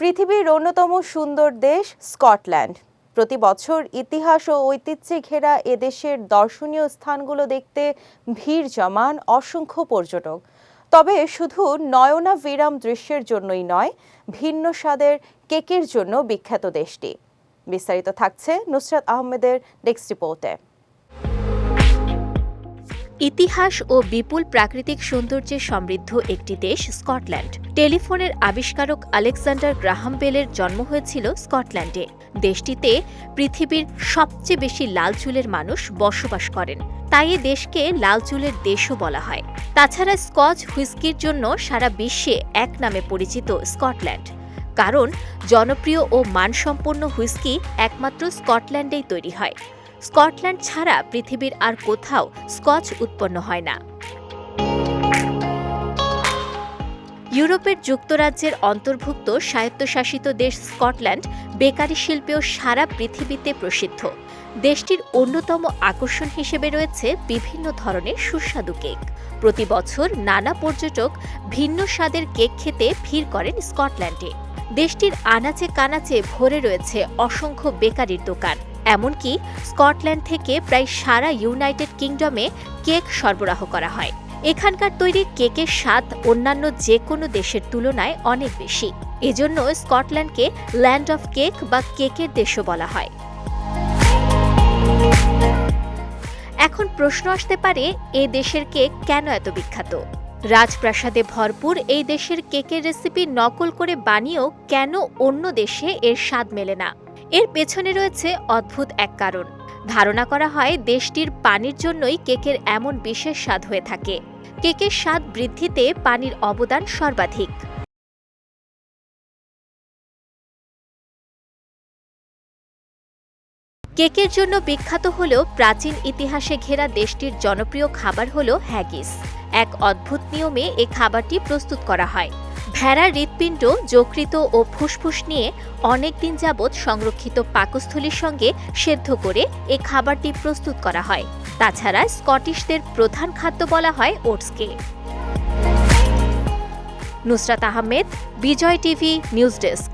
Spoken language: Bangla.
পৃথিবীর অন্যতম সুন্দর দেশ স্কটল্যান্ড। প্রতি বছর ইতিহাস ও ঐতিহ্যে ঘেরা এদেশের দর্শনীয় স্থানগুলো দেখতে ভিড় জমান অসংখ্য পর্যটক। তবে শুধু নয়নাভিরাম দৃশ্যের জন্যই নয়, ভিন্ন স্বাদের কেকের জন্য বিখ্যাত দেশটি। বিস্তারিত থাকছে নুসরাত আহমেদের ডেস্ক রিপোর্টে। ইতিহাস ও বিপুল প্রাকৃতিক সৌন্দর্যে সমৃদ্ধ একটি দেশ স্কটল্যান্ড। টেলিফোনের আবিষ্কারক আলেকজান্ডার গ্রাহাম বেলের জন্ম হয়েছিল স্কটল্যান্ডে। দেশটিতে পৃথিবীর সবচেয়ে বেশি লাল চুলের মানুষ বসবাস করেন। তাই এ দেশকে লাল চুলের দেশও বলা হয়। তাছাড়া স্কচ হুইস্কির জন্য সারা বিশ্বে এক নামে পরিচিত স্কটল্যান্ড। কারণ জনপ্রিয় ও মানসম্পন্ন হুইস্কি একমাত্র স্কটল্যান্ডেই তৈরি হয়। স্কটল্যান্ড ছাড়া পৃথিবীর আর কোথাও স্কচ উৎপন্ন হয় না। ইউরোপের যুক্তরাজ্যের অন্তর্ভুক্ত স্বায়ত্তশাসিত দেশ স্কটল্যান্ড বেকারি শিল্পেও সারা পৃথিবীতে প্রসিদ্ধ। দেশটির অন্যতম আকর্ষণ হিসেবে রয়েছে বিভিন্ন ধরনের সুস্বাদু কেক। প্রতি বছর নানা পর্যটক ভিন্ন স্বাদের কেক খেতে ভিড় করেন স্কটল্যান্ডে। দেশটির আনাচে কানাচে ভরে রয়েছে অসংখ্য বেকারির দোকান। এমনকি স্কটল্যান্ড থেকে প্রায় সারা ইউনাইটেড কিংডমে কেক সরবরাহ করা হয়। এখানকার তৈরি কেকের স্বাদ অন্যান্য যে কোনো দেশের তুলনায় অনেক বেশি। এজন্য স্কটল্যান্ডকে ল্যান্ড অফ কেক বা কেকের দেশও বলা হয়। এখন প্রশ্ন আসতে পারে, এ দেশের কেক কেন এত বিখ্যাত? রাজপ্রাসাদে ভরপুর এই দেশের কেকের রেসিপি নকল করে বানিয়েও কেন অন্য দেশে এর স্বাদ মেলে না? এর পেছনে রয়েছে অদ্ভুত এক কারণ। ধারণা করা হয় দেশটির পানির জন্যই কেকের এমন বিশেষ স্বাদ হয়ে থাকে। কেকের স্বাদ বৃদ্ধিতে পানির অবদান সর্বাধিক। কেকের জন্য বিখ্যাত হলেও প্রাচীন ইতিহাসে ঘেরা দেশটির জনপ্রিয় খাবার হল হ্যাগিস। এক অদ্ভুত নিয়মে এ খাবারটি প্রস্তুত করা হয়। ভেড়ার হৃৎপিণ্ড যকৃত ও ফুসফুস নিয়ে অনেক দিন যাবৎ সংরক্ষিত পাকস্থলীর সঙ্গে সেদ্ধ করে এ খাবারটি প্রস্তুত করা হয়। তাছাড়া স্কটিশদের প্রধান খাদ্য বলা হয় ওটসকে। Nusrat Ahmed, Bijoy TV, news desk.